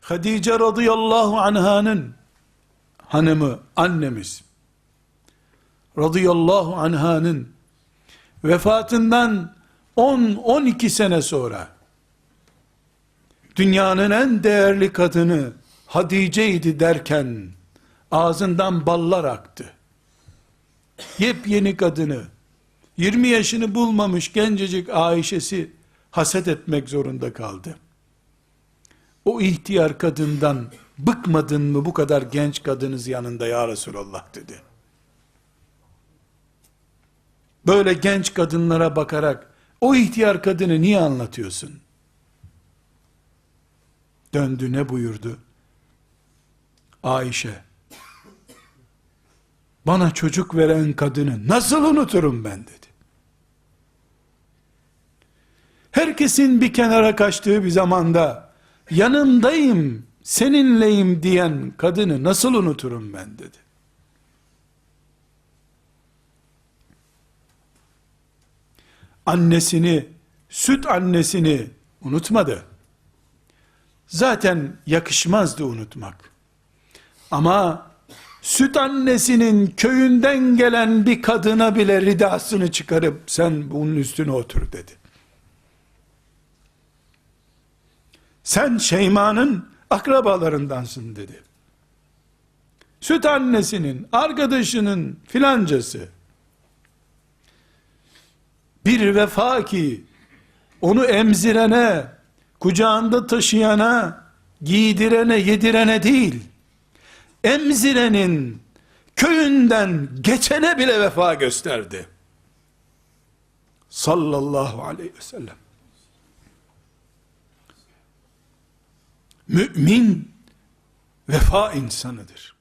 Hadice radıyallahu anhanın hanımı, annemiz radıyallahu anhanın vefatından 10-12 sene sonra dünyanın en değerli kadını Hadice'ydi derken ağzından ballar aktı. Yepyeni kadını 20 yaşını bulmamış gencecik Ayşe'si haset etmek zorunda kaldı. O ihtiyar kadından bıkmadın mı bu kadar genç kadınız yanında ya Resulallah dedi. Böyle genç kadınlara bakarak o ihtiyar kadını niye anlatıyorsun? Döndü ne buyurdu? Ayşe, bana çocuk veren kadını nasıl unuturum ben dedi. Herkesin bir kenara kaçtığı bir zamanda yanındayım, seninleyim diyen kadını nasıl unuturum ben dedi. Annesini, süt annesini unutmadı. Zaten yakışmazdı unutmak. Ama süt annesinin köyünden gelen bir kadına bile ridasını çıkarıp sen bunun üstüne otur dedi. Sen Şeyma'nın akrabalarındansın dedi. Süt annesinin, arkadaşının filancası, bir vefa ki, onu emzirene, kucağında taşıyana, giydirene, yedirene değil, emzirenin, köyünden geçene bile vefa gösterdi. Sallallahu aleyhi ve sellem. Mümin vefa insanıdır.